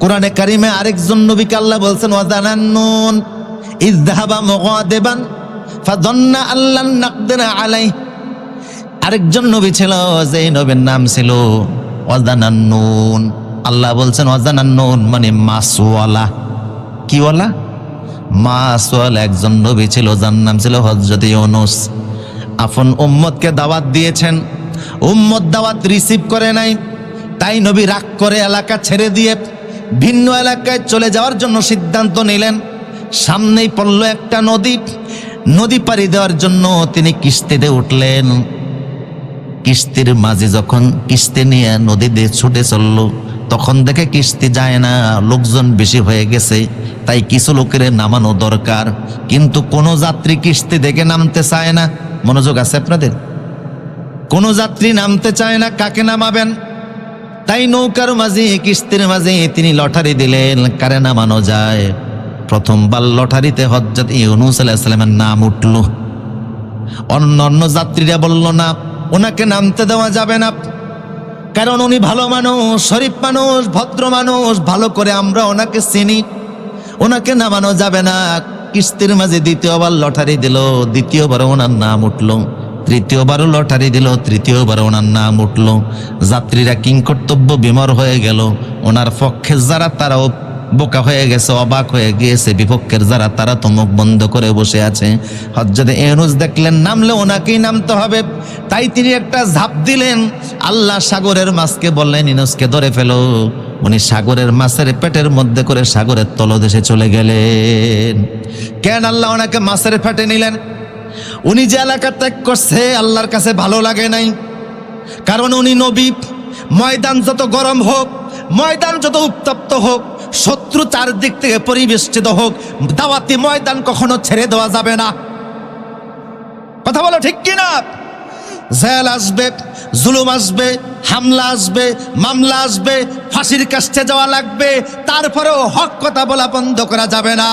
কোরআনে কারিমে আরেকজন নবীকে আল্লাহ বলছেন ওয়াজানান্নুন ইযহাবা মুগাদিবান ফাদন্না আল্লান নাকদিরা আলাইহি। আরেকজন নবী ছিল যে নবীর নাম ছিল অজানান্নুন আল্লাহ বলছেন অজানান্নুন মানে মাসওয়ালা। কিওয়ালা মাসওয়ালা একজন নবী ছিল, যার নাম ছিল হজরত ইউনুস। আপন উম্মতকে দাওয়াত দিয়েছেন। উম্মত দাওয়াত রিসিভ করে নাই, তাই নবী রাগ করে এলাকা ছেড়ে দিয়ে ভিন্ন এলাকায় চলে যাওয়ার জন্য সিদ্ধান্ত নিলেন। সামনেই পড়ল একটা নদী। নদী পাড়ি দেওয়ার জন্য তিনি কিস্তিতে উঠলেন। কিস্তির মাঝে যখন কিস্তি নিয়ে নদী দিয়ে ছুটে চলল, তখন দেখে কিস্তি যায় না, লোকজন বেশি হয়ে গেছে, তাই কিছু লোকের নামানো দরকার। কিন্তু কোনো যাত্রী কিস্তি দেখে নামতে চায় না। মনোযোগ আছে আপনাদের? কোনো যাত্রী নামতে চায় না, কাকে নামাবেন? তাই নৌকার মাঝে, কিস্তির মাঝে তিনি লটারি দিলেন। কারে নামানো যায়। প্রথমবার লটারিতে হজরত ইউনুস আলাইসালামের নাম উঠল। অন্য অন্য যাত্রীরা বলল, না, ওনাকে নামতে দেওয়া যাবে না। কারণ উনি ভালো মানুষ, শরীফ মানুষ, ভদ্র মানুষ, ভালো করে আমরা ওনাকে চিনি। ওনাকে নামানো যাবে না। কিস্তির মাঝে দ্বিতীয়বার লটারি দিল দ্বিতীয়বার ওনার নাম উঠল। তৃতীয়বারও লটারি দিল তৃতীয়বার ওনার নাম উঠল। যাত্রীরা কিংকর্তব্য বিমর হয়ে গেল। ওনার পক্ষে যারা তারাও বোকা হয়ে গেছে, অবাক হয়ে গিয়েছে। বিপক্ষের যারা তারা তো মুখ বন্ধ করে বসে আছে। হজরত এনুস দেখলেন, নামলে ওনাকেই নামতে হবে। তাই তিনি একটা ঝাঁপ দিলেন। আল্লাহ সাগরের মাছকে বললেন, ইনুসকে ধরে ফেলো। উনি সাগরের মাছের পেটের মধ্যে করে সাগরের তলদেশে চলে গেলেন। কেন আল্লাহ ওনাকে মাছের পেটে নিলেন? উনি যে এলাকা ত্যাগ করছে, আল্লাহর কাছে ভালো লাগে নাই। কারণ উনি নবী। ময়দান যত গরম হোক, ময়দান যত উত্তপ্ত হোক, শত্রু চারদিক থেকে পরিবেষ্টিত হোক, দাওয়াতি ময়দান কখনো ছেড়ে দেওয়া যাবে না। কথা বলো ঠিক কিনা? জেল আসবে, জুলুম আসবে, হামলা আসবে, মামলা আসবে, ফাঁসির কাছে যাওয়া লাগবে, তারপরেও হক কথা বলা বন্ধ করা যাবে না।